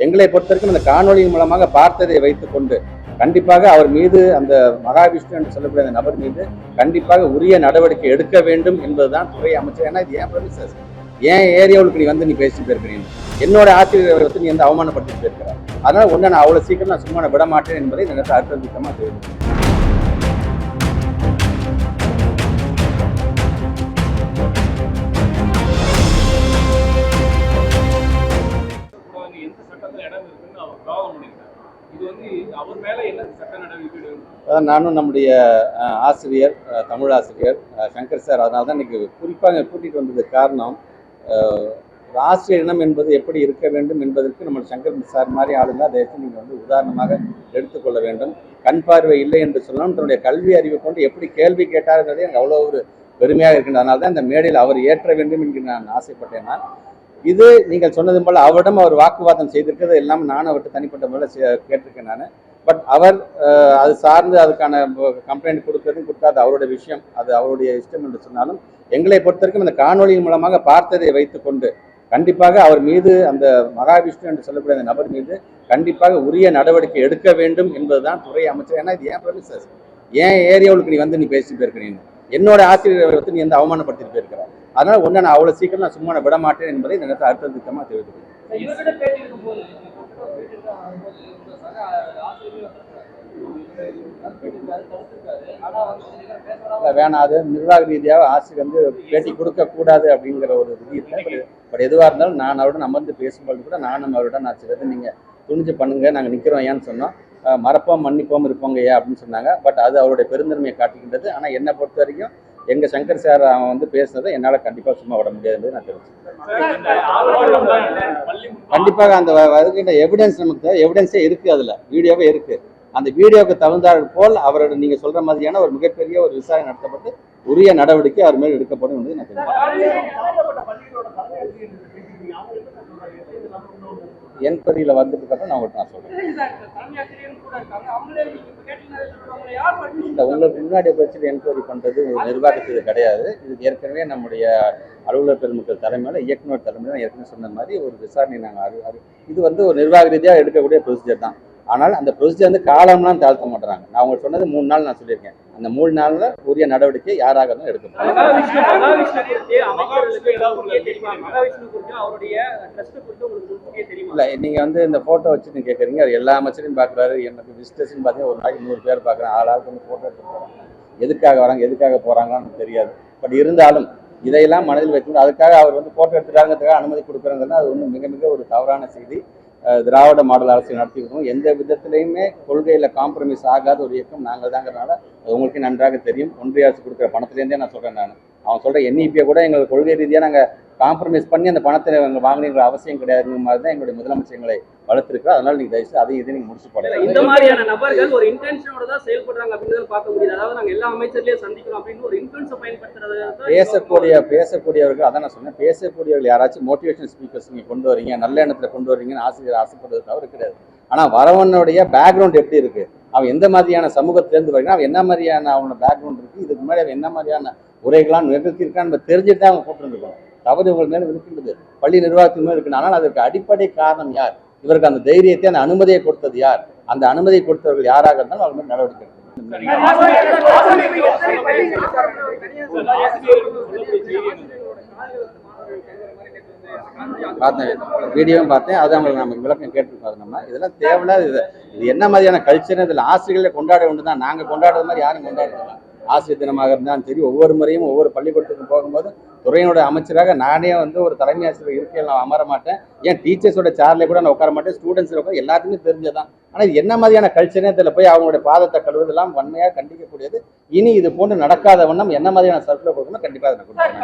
எங்களை பொறுத்தவரைக்கும் அந்த காணொளியின் மூலமாக பார்த்ததை வைத்துக்கொண்டு கண்டிப்பாக அவர் மீது அந்த மகாவிஷ்ணு என்று சொல்லக்கூடிய அந்த நபர் மீது கண்டிப்பாக உரிய நடவடிக்கை எடுக்க வேண்டும் என்பதுதான் துறை அமைச்சர். ஏன்னா இது ஏன் பிரமிசஸ் ஏன் ஏரியாவுக்கு நீ வந்து நீ பேசிட்டு போயிருக்கிறீங்க என்னோட ஆசிரியரை வந்து நீ வந்து அவமானப்படுத்திட்டு போயிருக்கிற அதனால ஒன்று நான் அவ்வளோ சீக்கிரம் நான் சும்மா விட மாட்டேன் என்பதை இந்த நேரத்தில் அர்த்தம் தெரிவித்து நானும் நம்முடைய ஆசிரியர் தமிழ் ஆசிரியர் சங்கர் சார். அதனால தான் இன்னைக்கு குறிப்பாக கூட்டிகிட்டு வந்தது காரணம் அஹ், ஆசிரியர் இனம் என்பது எப்படி இருக்க வேண்டும் என்பதற்கு நம்ம சங்கர் சார் மாதிரி ஆளுங்க அதை நீங்கள் வந்து உதாரணமாக எடுத்துக்கொள்ள வேண்டும். கண் பார்வை இல்லை என்று சொன்னாலும் தன்னுடைய கல்வி அறிவை கொண்டு எப்படி கேள்வி கேட்டாருங்கிறதே எனக்கு அவ்வளோ ஒரு பெருமையாக இருக்கின்ற அதனால தான் இந்த மேடையில் அவர் ஏற்ற வேண்டும் என்று நான் ஆசைப்பட்டேன் நான். இது நீங்கள் சொன்னது போல அவரிடம் அவர் வாக்குவாதம் செய்திருக்கிறது எல்லாம் நானும் அவர்கிட்ட தனிப்பட்ட முறையில் கேட்டிருக்கேன் நான். பட் அவர் அது சார்ந்து அதுக்கான கம்ப்ளைண்ட் கொடுக்கறதும் கொடுக்காது அவருடைய விஷயம் அது அவருடைய இஷ்டம் என்று சொன்னாலும் எங்களை பொறுத்தவரைக்கும் இந்த அந்த காணொளியின் மூலமாக பார்த்ததை வைத்துக்கொண்டு கண்டிப்பாக அவர் மீது அந்த மகாவிஷ்ணு என்று சொல்லக்கூடிய அந்த நபர் மீது கண்டிப்பாக உரிய நடவடிக்கை எடுக்க வேண்டும் என்பதுதான் துறை அமைச்சர். ஏன்னா இது ஏன் பிரமிசர் ஏன் ஏரியாவுக்கு நீ வந்து நீ பேசிட்டு போயிருக்கிறீன்னு என்னோட ஆசிரியர் வந்து நீ வந்து அவமானப்படுத்திட்டு போயிருக்கிறார் அதனால ஒன்று நான் அவ்வளோ சீக்கிரம் நான் சும்மா விட மாட்டேன் என்பதை இந்த நேரத்தில் அர்த்தம் திட்டமாக தெரிவித்துக்கிறேன் வேணாம். அது நிர்வாக ரீதியாக ஆசிரியர் வந்து பேட்டி கொடுக்க கூடாது அப்படிங்கிற ஒரு விதி இல்லை. பட் எதுவாக இருந்தாலும் நான் அவருடன் அமர்ந்து பேசும்போது கூட நானும் அவருடன் நான் சிலது நீங்கள் துணிஞ்சு பண்ணுங்க. நாங்கள் நிற்கிறோம் ஏன்னு சொன்னோம். மறப்போம் மன்னிப்போம் இருப்போங்க ஏன் அப்படின்னு சொன்னாங்க. பட் அது அவருடைய பெருந்தன்மையை காட்டுகின்றது. ஆனால் என்னை பொறுத்த வரைக்கும் எங்கள் சங்கர் சார் அவன் வந்து பேசுனதை என்னால் கண்டிப்பாக சும்மா விட முடியாதுன்றது நான் தெரிவிச்சேன் கண்டிப்பாக அந்த வருகின்ற எவிடன்ஸ் நமக்கு எவிடன்ஸே இருக்குது அதில். வீடியோவே இருக்குது அந்த வீடியோவுக்கு தகுந்தாற் போல் அவரோட நீங்கள் சொல்கிற மாதிரியான ஒரு மிகப்பெரிய ஒரு விசாரணை நடத்தப்பட்டு உரிய நடவடிக்கை அவர் மேல் எடுக்கப்படும் என்பது நான் தெரிவிக்கிறேன். என்கொயரியில் வந்ததுக்கு அப்புறம் நான் உங்கள்கிட்ட நான் சொல்கிறேன் இல்லை உங்களுக்கு முன்னாடி வச்சுட்டு என்கொயரி பண்ணுறது ஒரு நிர்வாகத்துக்கு கிடையாது. இது ஏற்கனவே நம்முடைய அலுவலர் பெருமக்கள் தலைமையில் இயக்குனர் தலைமையில் ஏற்கனவே சொன்ன மாதிரி ஒரு விசாரணை நாங்கள் இது வந்து ஒரு நிர்வாக ரீதியாக எடுக்கக்கூடிய ப்ரொசீஜர் தான். ஆனால் அந்த ப்ரொசீஜர் வந்து காலம்லாம் தாழ்த்த மாட்டுறாங்க. நான் உங்களுக்கு சொன்னது மூணு நாள் நான் சொல்லியிருக்கேன். அந்த மூணு நாளில் உரிய நடவடிக்கை யாராக இருந்தாலும் தெரியுமா? இல்லை நீங்கள் வந்து இந்த ஃபோட்டோ வச்சு நீங்கள் கேட்குறீங்க அவர் எல்லா அமைச்சரையும் பார்க்குறாரு எனக்கு விசிட்டர்ஸ்னு பார்த்தீங்கன்னா ஒரு நாளைக்கு நூறு பேர் பார்க்குறேன் ஆளாளுக்கு வந்து ஃபோட்டோ எடுத்து போகிறாங்க எதுக்காக வராங்க எதுக்காக போகிறாங்கன்னு தெரியாது. பட் இருந்தாலும் இதையெல்லாம் மனதில் வைத்துக்கொண்டு அதுக்காக அவர் வந்து ஃபோட்டோ எடுத்துட்டாங்கிறதுக்காக அனுமதி கொடுக்குறாங்கன்னா அது வந்து மிக மிக ஒரு தவறான செய்தி. திராவிட மாடல் அரசு நடத்தி வருவோம் எந்த விதத்திலையுமே கொள்கையில் காம்ப்ரமைஸ் ஆகாத ஒரு இயக்கம் நாங்கள் தாங்கிறனால அது உங்களுக்கு நன்றாக தெரியும். ஒன்றிய அரசு கொடுக்குற பணத்துலேருந்தே நான் சொல்கிறேன் நான். அவன் சொல்கிற என்இபியை கூட எங்களுக்கு கொள்கை ரீதியாக நாங்கள் காம்ப்ரமைஸ் பண்ணி அந்த பணத்தை நாங்கள் வாங்கினீங்கிற அவசியம் கிடையாதுங்கிற மாதிரி தான் எங்களுடைய முதலமைச்சர் எங்களை வளர்த்துருக்கோம் அதனால நீங்கள் தயவுசெய்து அதையும் இதையும் நீங்கள் முடிச்சு போடலாம். இந்த மாதிரியான நபர்கள் ஒரு இன்டென்ஷனோட தான் செயல்படுறாங்க அப்படின்னு பார்க்க முடியுது. அதாவது நாங்க எல்லா அமைச்சர்லயும் சந்திக்கிறோம் அப்படின்னு ஒரு இன்ஃபுளுன்ஸை பயன்படுத்துறது பேசக்கூடிய பேசக்கூடியவர்கள் அதான் நான் சொன்னேன் பேசக்கூடியவர்கள் யாராச்சும் மோட்டிவேஷன் ஸ்பீக்கர்ஸ் நீங்கள் கொண்டு வரீங்க நல்ல எண்ணத்தில் கொண்டு வரீங்கன்னு ஆசிரியர் ஆசைப்படுறது தவறு கிடையாது. ஆனால் வரவனுடைய பேக்ரவுண்ட் எப்படி இருக்கு? அவன் எந்த மாதிரியான சமூகத்திலேருந்து வருகிறான் அவன் என்ன மாதிரியான அவனோட பேக்ரவுண்ட் இருக்கு? இதுக்கு முன்னாடி அவன் என்ன மாதிரியான உரைகளாம் நிகழ்த்தியிருக்கான்னு நம்ம தெரிஞ்சுட்டு தான் அவன் கூப்பிட்டுருக்கணும் தவறு இவங்க மேலே இருக்கின்றது. பள்ளி நிர்வாகத்தின் மேல் இருக்கின்றது ஆனால் அதற்கு அடிப்படை காரணம் யார்? இவருக்கு அந்த தைரியத்தை அந்த அனுமதியை கொடுத்தது யார்? அந்த அனுமதியை கொடுத்தவர்கள் யாராக இருந்தாலும் அவர் மேல் நடவடிக்கை பார்த்தேன். வீடியோவும் பார்த்தேன். அது அவங்களுக்கு நம்ம விளக்கம் கேட்டிருப்பாரு நம்ம. இதெல்லாம் தேவையில்லாத இது. இது என்ன மாதிரியான கல்ச்சர் இதில் ஆசிரியர்களை கொண்டாட ஒன்று தான் நாங்கள் கொண்டாடுறது மாதிரி யாரும் கொண்டாடுறதில்ல. ஆசிரியர் தினமாக இருந்தாலும் சரி ஒவ்வொரு முறையும் ஒவ்வொரு பள்ளிக்கூடத்துக்கும் போகும்போது துறையினுடைய அமைச்சராக நானே வந்து ஒரு தலைமை ஆசிரியர் இருக்கையில் நான் அமர மாட்டேன். ஏன் டீச்சர்ஸோட சேர்ல கூட நான் உட்கார மாட்டேன். ஸ்டூடெண்ட்ஸில் உட்கார எல்லாத்துக்குமே தெரிஞ்சதான் ஆனால் என்ன மாதிரியான கல்ச்சரே இதில் போய் அவங்களுடைய பாதத்தை கழுவுதெல்லாம் வன்மையாக கண்டிக்கக்கூடியது. இனி இது போன்று நடக்காத வண்ணம் என்ன மாதிரியான சர்க்குலர் கொடுக்கணும் கண்டிப்பாக அதை கொடுக்கணும்